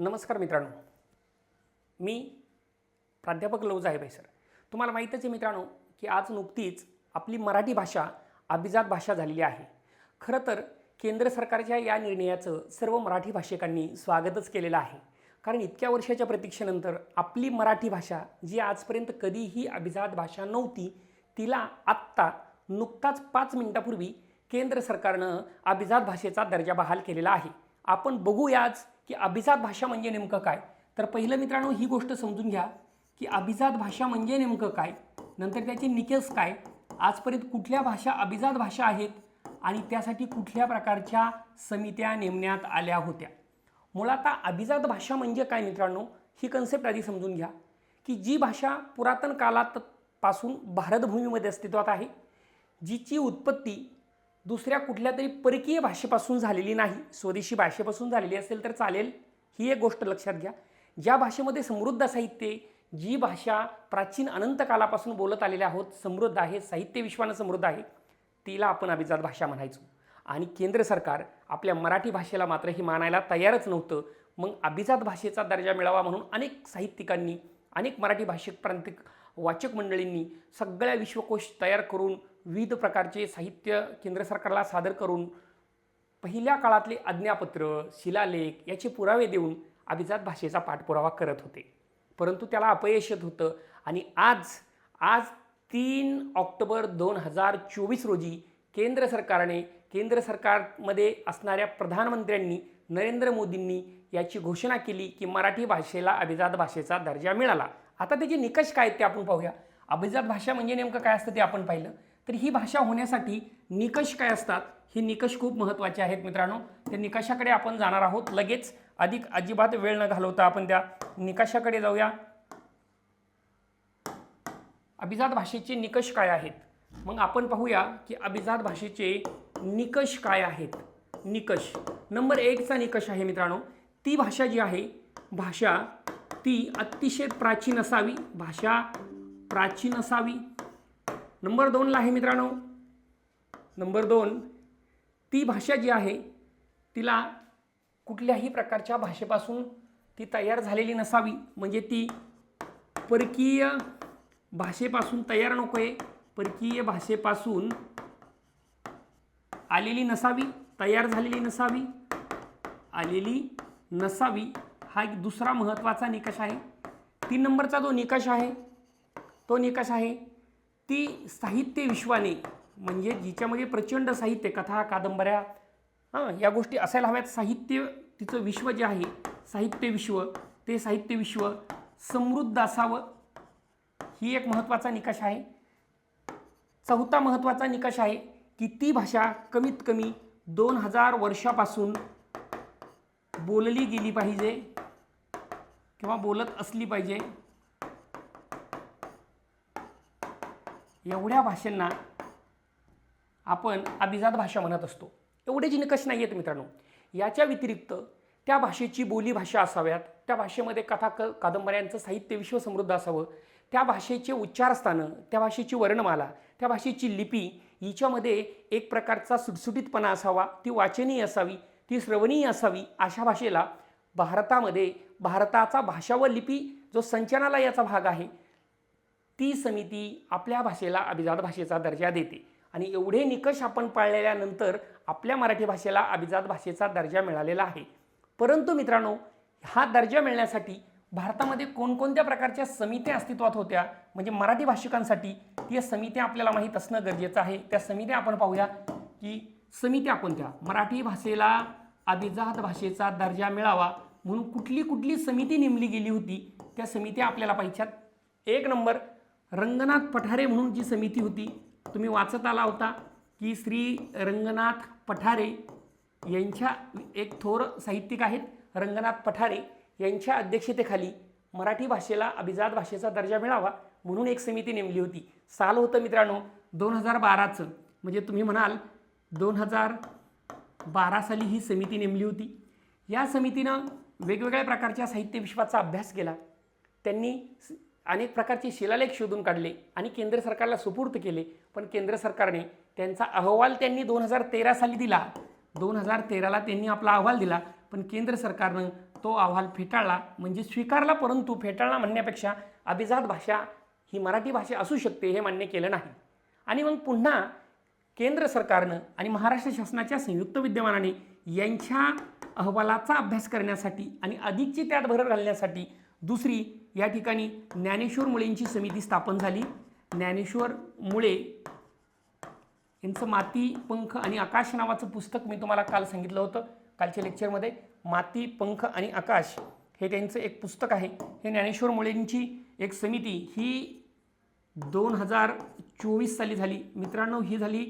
नमस्कार मित्रांनो. मी प्राध्यापक लवज आहे सर. तुम्हाला माहीतच आहे मित्रांनो की आज नुकतीच आपली मराठी भाषा अभिजात भाषा झालेली आहे. खरं तर केंद्र सरकारच्या या निर्णयाचं सर्व मराठी भाषिकांनी स्वागतच केलेलं आहे. कारण इतक्या वर्षाच्या प्रतीक्षेनंतर आपली मराठी भाषा जी आजपर्यंत कधीही अभिजात भाषा नव्हती तिला आत्ता नुकताच पाच मिनिटापूर्वी केंद्र सरकारनं अभिजात भाषेचा दर्जा बहाल केलेला आहे. आपण बघूया आज की अभिजात भाषा म्हणजे नेमकं काय? तर पहिलं मित्रांनो ही गोष्ट समजून घ्या की अभिजात भाषा म्हणजे नेमकं काय? नंतर त्याचे निकस काय? आजपर्यंत कुठल्या भाषा अभिजात भाषा आहेत? आणि त्यासाठी कुठल्या प्रकारच्या समित्या नेमण्यात आल्या होत्या? मुळात अभिजात भाषा म्हणजे काय मित्रांनो? ही कन्सेप्ट आधी समजून घ्या. की जी भाषा पुरातन कालात पासून भारतभूमीमध्ये अस्तित्वात आहे जिची उत्पत्ती दुसऱ्या कुठल्या तरी परकीय भाषेपासून झालेली नाही स्वदेशी भाषेपासून झालेली असेल तर चालेल. ही एक गोष्ट लक्षात घ्या. ज्या भाषेमध्ये समृद्ध साहित्य जी भाषा प्राचीन अनंत कालापासून बोलत आलेल्या आहोत समृद्ध आहे साहित्य विश्वानं समृद्ध आहे तिला आपण अभिजात भाषा म्हणायचो. आणि केंद्र सरकार आपल्या मराठी भाषेला मात्र ही मानायला तयारच नव्हतं. मग अभिजात भाषेचा दर्जा मिळावा म्हणून अनेक साहित्यिकांनी अनेक मराठी भाषिक प्रांतिक वाचक मंडळींनी सगळ्या विश्वकोश तयार करून विविध प्रकारचे साहित्य केंद्र सरकारला सादर करून पहिल्या काळातले आज्ञापत्र शिलालेख याचे पुरावे देऊन अभिजात भाषेचा पाठपुरावा करत होते. परंतु त्याला अपयश येत होतं आणि आज आज तीन ऑक्टोबर दोन हजार चोवीस रोजी केंद्र सरकारने केंद्र सरकारमध्ये असणाऱ्या प्रधानमंत्र्यांनी नरेंद्र मोदींनी याची घोषणा केली की मराठी भाषेला अभिजात भाषेचा दर्जा मिळाला. आता त्याचे निकष काय आहेत ते आपण पाहूया. अभिजात भाषा म्हणजे नेमकं काय असतं ते आपण पाहिलं. तर ही भाषा होण्यासाठी निकष काय असतात? हे निकष खूप महत्त्वाचे आहेत मित्रांनो. त्या निकषाकडे आपण जाणार आहोत. लगेच अधिक अजिबात वेळ न घालवता आपण त्या निकषाकडे जाऊया. अभिजात भाषेचे निकष काय आहेत? मग आपण पाहूया की अभिजात भाषेचे निकष काय आहेत? निकष. नंबर एकचा निकष आहे मित्रांनो. ती भाषा जी आहे भाषा ती अतिशय प्राचीन असावी. भाषा प्राचीन असावी. नंबर दोनला आहे मित्रांनो. नंबर दोन ती भाषा जी आहे तिला कुठल्याही प्रकारच्या भाषेपासून ती तयार झालेली नसावी. म्हणजे ती परकीय भाषेपासून तयार नको आहे परकीय भाषेपासून आलेली नसावी तयार झालेली नसावी आलेली नसावी हा एक दुसरा महत्त्वाचा निकष आहे. तीन नंबरचा जो निकष आहे तो निकष आहे ती साहित्य विश्वाने म्हणजे जिच्यामध्ये प्रचंड साहित्य कथा कादंबऱ्या हां या गोष्टी असायला हव्यात. साहित्य तिचं विश्व जे आहे साहित्य विश्व ते साहित्य विश्व समृद्ध असावं. ही एक महत्त्वाचा निकष आहे. चौथा महत्त्वाचा निकष आहे की ती भाषा कमीत कमी दोन हजार वर्षापासून बोलली गेली पाहिजे किंवा बोलत असली पाहिजे. एवढ्या भाषांना आपण अभिजात भाषा म्हणत असतो. एवढे जे निकष नाही आहेत मित्रांनो? याच्या व्यतिरिक्त त्या भाषेची बोलीभाषा असाव्यात त्या भाषेमध्ये कथा क कादंबऱ्यांचं साहित्य विश्व समृद्ध असावं त्या भाषेचे उच्चारस्थानं त्या भाषेची वर्णमाला त्या भाषेची लिपी हिच्यामध्ये एक प्रकारचा सुटसुटीतपणा असावा ती वाचनीय असावी ती श्रवणीय असावी अशा भाषेला भारतामध्ये भारताचा भाषा व लिपी जो संचनालयाचा भाग आहे ती समिती आपल्या भाषेला अभिजात भाषेचा दर्जा देते. आणि एवढे निकष आपण पाळलेल्यानंतर आपल्या मराठी भाषेला अभिजात भाषेचा दर्जा मिळालेला आहे. परंतु मित्रांनो हा दर्जा मिळण्यासाठी भारतामध्ये कोणकोणत्या प्रकारच्या समित्या अस्तित्वात होत्या? म्हणजे मराठी भाषिकांसाठी त्या समित्या आपल्याला माहीत असणं गरजेचं आहे. त्या समित्या आपण पाहूया की समित्या कोणत्या? मराठी भाषेला अभिजात भाषेचा दर्जा मिळावा म्हणून कुठली कुठली समिती नेमली गेली होती? त्या समित्या आपल्याला पाहिजेत. एक नंबर रंगनाथ पठारे म्हणून जी समिती होती तुम्ही वाचत आला होता की श्री रंगनाथ पठारे यांच्या एक थोर साहित्यिक आहेत. रंगनाथ पठारे यांच्या अध्यक्षतेखाली मराठी भाषेला अभिजात भाषेचा दर्जा मिळावा म्हणून एक समिती नेमली होती. साल होतं मित्रांनो दोन हजार बाराचं. म्हणजे तुम्ही म्हणाल दोन हजार बारा साली ही समिती नेमली होती. या समितीनं वेगवेगळ्या प्रकारच्या साहित्य विश्वाचा अभ्यास केला. त्यांनी स- अनेक प्रकारचे शिलालेख शोधून काढले आणि केंद्र सरकारला सुपूर्त केले. पण केंद्र सरकारने त्यांचा अहवाल त्यांनी दोन हजार तेरा साली दिला. दोन हजार तेराला त्यांनी आपला अहवाल दिला. पण केंद्र सरकारनं तो अहवाल फेटाळला. म्हणजे स्वीकारला परंतु फेटाळला म्हणण्यापेक्षा अभिजात भाषा ही मराठी भाषा असू शकते हे मान्य केलं नाही. आणि मग पुन्हा केंद्र सरकारनं आणि महाराष्ट्र शासनाच्या संयुक्त विद्यमानाने यांच्या अहवालाचा अभ्यास करण्यासाठी आणि अधिकची त्यात भर घालण्यासाठी दुसरी या ठिकाणी ज्ञानेश्वर मुळेंची समिती स्थापन झाली. ज्ञानेश्वर मुळे यांचं माती पंख आणि आकाश नावाचं पुस्तक मी तुम्हाला काल सांगितलं होतं कालच्या लेक्चरमध्ये माती पंख आणि आकाश हे त्यांचं एक पुस्तक आहे. हे ज्ञानेश्वर मुळेंची एक समिती. ही दोन हजार चोवीस साली झाली. मित्रांनो ही झाली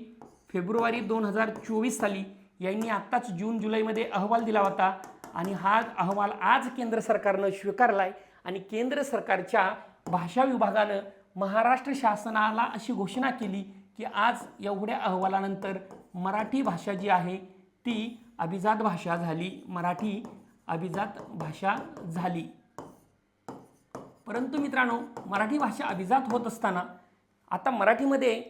फेब्रुवारी दोन हजार चोवीस साली. यांनी आत्ताच जून जुलैमध्ये अहवाल दिला होता. आणि हा अहवाल आज केंद्र सरकारनं स्वीकारला आहे आणि केंद्र सरकारच्या भाषा विभागानं महाराष्ट्र शासनाला अशी घोषणा केली की आज एवढ्या अहवालानंतर मराठी भाषा जी आहे ती अभिजात भाषा झाली. मराठी अभिजात भाषा झाली. परंतु मित्रांनो मराठी भाषा अभिजात होत असताना आता मराठीमध्ये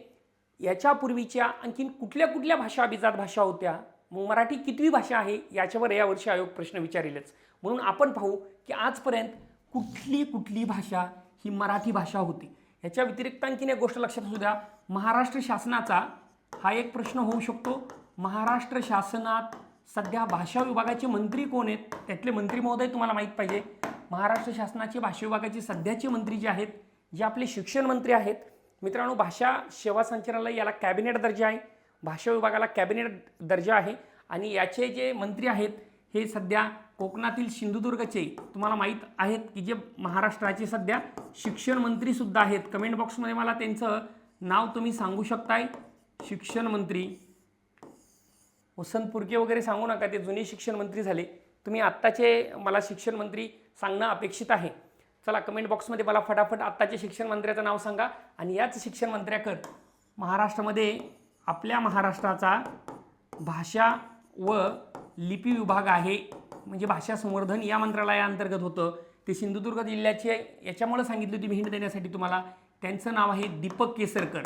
याच्यापूर्वीच्या आणखीन कुठल्या कुठल्या भाषा अभिजात भाषा होत्या? मग मराठी कितवी भाषा आहे याच्यावर यावर्षी आयोग प्रश्न विचारेलच. म्हणून आपण पाहू की आजपर्यंत कुठली कुठली भाषा ही मराठी भाषा होती? ह्याच्या व्यतिरिक्त आणखीन एक गोष्ट लक्षात असू द्या. महाराष्ट्र शासनाचा हा एक प्रश्न होऊ शकतो. महाराष्ट्र शासनात सध्या भाषा विभागाचे मंत्री कोण आहेत? त्यातले मंत्री महोदय तुम्हाला माहीत पाहिजे. महाराष्ट्र शासनाचे भाषा विभागाचे सध्याचे मंत्री जे आहेत जे आपले शिक्षण मंत्री आहेत मित्रांनो भाषा सेवा संचालनालय याला कॅबिनेट दर्जा आहे. भाषा विभागाला कॅबिनेट दर्जा आहे आणि याचे जे मंत्री आहेत हे सध्या कोकणातील सिंधुदुर्गचे तुम्हाला माहीत आहेत की जे महाराष्ट्राचे सध्या शिक्षण मंत्रीसुद्धा आहेत. कमेंट बॉक्समध्ये मला त्यांचं नाव तुम्ही सांगू शकताय. शिक्षण मंत्री. वसंत पुरके वगैरे सांगू नका ते जुने शिक्षण मंत्री झाले. तुम्ही आत्ताचे मला शिक्षण मंत्री सांगणं अपेक्षित आहे. चला कमेंट बॉक्समध्ये मला फटाफट आत्ताचे शिक्षण मंत्र्याचं नाव सांगा आणि याच शिक्षण मंत्र्याकर महाराष्ट्रामध्ये आपल्या महाराष्ट्राचा भाषा व लिपी विभाग आहे म्हणजे भाषा संवर्धन या मंत्रालयाअंतर्गत होतं. ते सिंधुदुर्ग जिल्ह्याचे याच्यामुळे सांगितली होती मी हिंट देण्यासाठी तुम्हाला. त्यांचं नाव आहे दीपक केसरकर.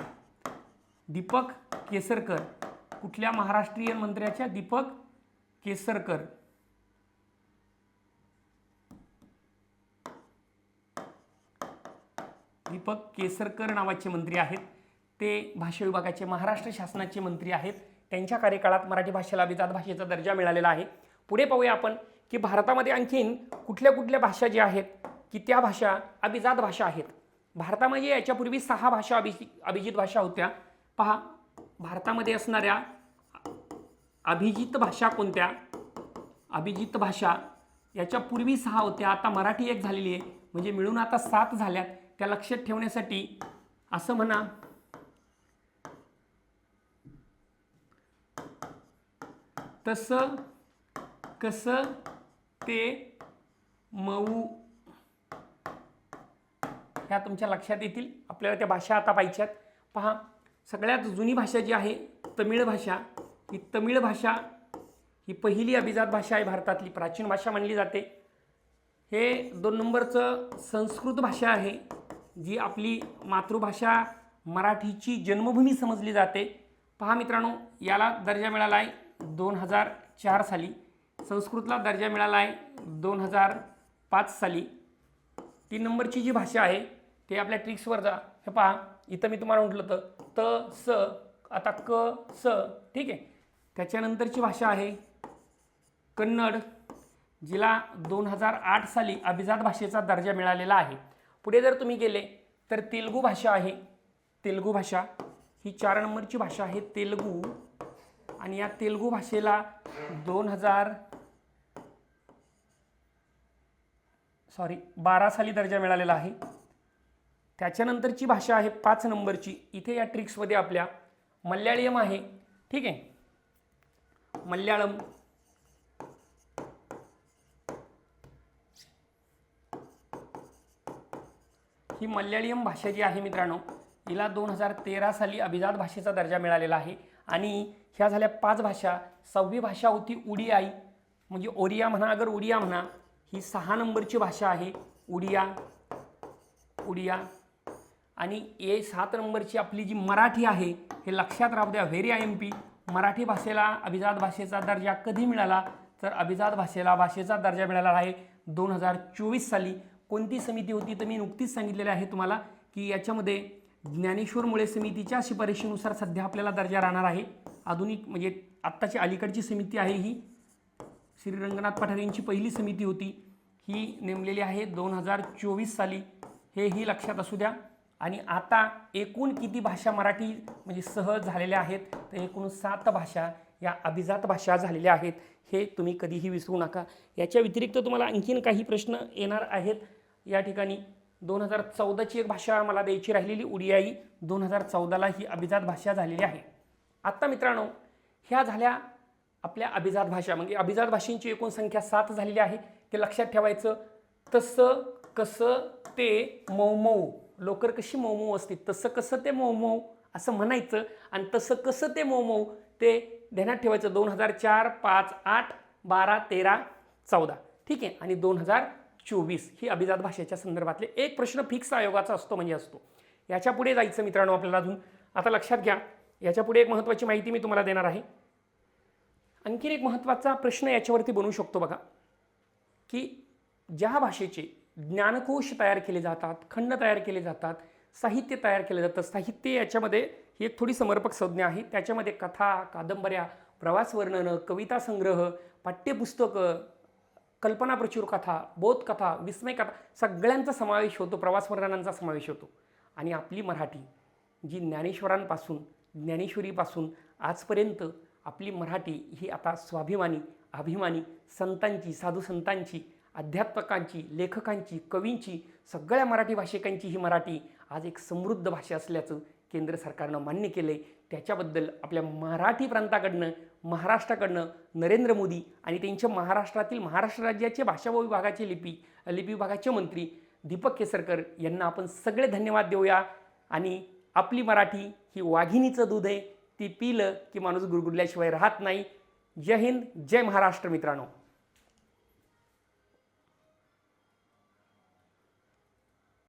दीपक केसरकर. कुठल्या महाराष्ट्रीयन मंत्र्याच्या? दीपक केसरकर. दीपक केसरकर नावाचे मंत्री आहेत. ते भाषा विभागाचे महाराष्ट्र शासनाचे मंत्री आहेत. त्यांच्या कार्यकाळात मराठी भाषेला अभिजात भाषेचा दर्जा मिळालेला आहे. पुढे पाहूया आपण की भारतामध्ये आणखीन कुठल्या कुठल्या भाषा ज्या आहेत की त्या भाषा अभिजात भाषा आहेत. भारतामध्ये याच्यापूर्वी सहा भाषा अभिजी अभिजित भाषा होत्या. पहा भारतामध्ये असणाऱ्या अभिजित भाषा कोणत्या? अभिजित भाषा याच्या पूर्वी सहा होत्या. आता मराठी एक झालेली आहे. म्हणजे मिळून आता सात झाल्यात. त्या लक्षात ठेवण्यासाठी असं म्हणा तसं कसं ते मऊ. ह्या तुमच्या लक्षात येतील. आपल्याला त्या भाषा आता पाहिजेत पहा सगळ्यात जुनी भाषा जी आहे तमिळ भाषा ही तमिळ भाषा ही पहिली अभिजात भाषा आहे भारतातली. प्राचीन भाषा मानली जाते. हे दोन नंबरचं संस्कृत भाषा आहे जी आपली मातृभाषा मराठीची जन्मभूमी समजली जाते. पहा मित्रांनो याला दर्जा मिळाला आहे. दोन हजार चार साली संस्कृतला दर्जा मिळाला आहे. दोन हजार पाच साली तीन नंबरची जी भाषा आहे ते आपल्या ट्रिक्सवर जा. हे पहा इथं मी तुम्हाला म्हटलं होतं त स आता क स ठीक आहे. त्याच्यानंतरची भाषा आहे कन्नड जिला दोन हजार आठ साली अभिजात भाषेचा दर्जा मिळालेला आहे. पुढे जर तुम्ही गेले तर तेलगू भाषा आहे. तेलगू भाषा ही चार नंबरची भाषा आहे तेलगू. आणि या तेलगू भाषेला दोन हजार सॉरी बारा साली दर्जा मिळालेला आहे. त्याच्यानंतरची भाषा आहे पाच नंबरची. इथे या ट्रिक्समध्ये आपल्या मल्याळम आहे. ठीक आहे? मल्याळम. ही मल्याळम भाषा जी आहे मित्रांनो हिला दोन हजार तेरा साली अभिजात भाषेचा दर्जा मिळालेला आहे. आणि ह्या झाल्या पाच भाषा. सहावी भाषा होती उडियाई. म्हणजे ओरिया म्हणा अगर उडिया म्हणा ही सहा नंबरची भाषा आहे. उडिया उडिया. आणि ए सात नंबरची आपली जी मराठी आहे हे लक्षात राहू द्या very I M P. Marathi भाषेला अभिजात भाषेचा दर्जा कधी मिळाला? तर अभिजात भाषेला भाषेचा दर्जा मिळाला आहे दोन हजार चोवीस साली. कोणती समिती होती? तर मी नुकतीच सांगितलेलं आहे तुम्हाला की याच्यामध्ये ज्ञानेश्वर मुळे समितीच्या शिफारशीनुसार सध्या आपल्याला दर्जा राहणार आहे. आधुनिक म्हणजे आत्ताची अलीकडची समिती आहे ही. श्री रंगनाथ पठारे यांची पहिली समिती होती. ही नेमलेली आहे दोन हजार चोवीस साली. हे ही लक्षात असू द्या. आणि आता एकूण किती भाषा मराठी म्हणजे सहज झालेल्या आहेत? तर एकूण सात भाषा या अभिजात भाषा झालेल्या आहेत. हे तुम्ही कधीही विसरू नका. याच्या व्यतिरिक्त तुम्हाला आणखीन काही प्रश्न येणार आहेत. या ठिकाणी दोन हजार चौदाची एक भाषा मला द्यायची राहिलेली उडियाई दोन हजार चौदाला ही अभिजात भाषा झालेली आहे. आत्ता मित्रांनो ह्या झाल्या आपल्या अभिजात भाषा. म्हणजे अभिजात भाषेंची एकूण संख्या सात झालेली आहे. ते लक्षात ठेवायचं तसं कसं ते मऊ मऊ लोकर कशी मऊ असते तसं कसं ते मऊ असं म्हणायचं आणि तसं कसं ते मऊ मऊ ते ध्यानात ठेवायचं. दोन हजार चार पाच आठ बारा तेरा चौदा. ठीक आहे? आणि दोन हजार चोवीस ही अभिजात भाषेच्या संदर्भातले एक प्रश्न फिक्स आयोगाचा असतो म्हणजे असतो. याच्यापुढे जायचं मित्रांनो आपल्याला अजून. आता लक्षात घ्या. याच्यापुढे एक महत्त्वाची माहिती मी तुम्हाला देणार आहे. आणखीन एक महत्त्वाचा प्रश्न याच्यावरती बनू शकतो बघा. की ज्या भाषेचे ज्ञानकोश तयार केले जातात खंड तयार केले जातात साहित्य तयार केलं जातं साहित्य याच्यामध्ये ही एक थोडी समर्पक संज्ञा आहे. त्याच्यामध्ये कथा कादंबऱ्या प्रवास वर्णनं कविता संग्रह पाठ्यपुस्तकं कल्पनाप्रचुर कथा बोधकथा विस्मय कथा सगळ्यांचा समावेश होतो प्रवासवर्णनांचा समावेश होतो. आणि आपली मराठी जी ज्ञानेश्वरांपासून ज्ञानेश्वरीपासून आजपर्यंत आपली मराठी ही आता स्वाभिमानी अभिमानी संतांची साधू संतांची अध्यात्मकांची लेखकांची कवींची सगळ्या मराठी भाषिकांची ही मराठी आज एक समृद्ध भाषा असल्याचं केंद्र सरकारनं मान्य केलं आहे त्याच्याबद्दल आपल्या मराठी प्रांताकडनं महाराष्ट्राकडनं नरेंद्र मोदी आणि त्यांच्या महाराष्ट्रातील महाराष्ट्र राज्याचे भाषा व विभागाचे लिपी लिपी विभागाचे मंत्री दीपक केसरकर यांना आपण सगळे धन्यवाद देऊया. आणि आपली मराठी ही वाघिणीचं दूध आहे. ती पिलं की माणूस गुरगुरल्याशिवाय राहत नाही. जय हिंद जय महाराष्ट्र मित्रांनो.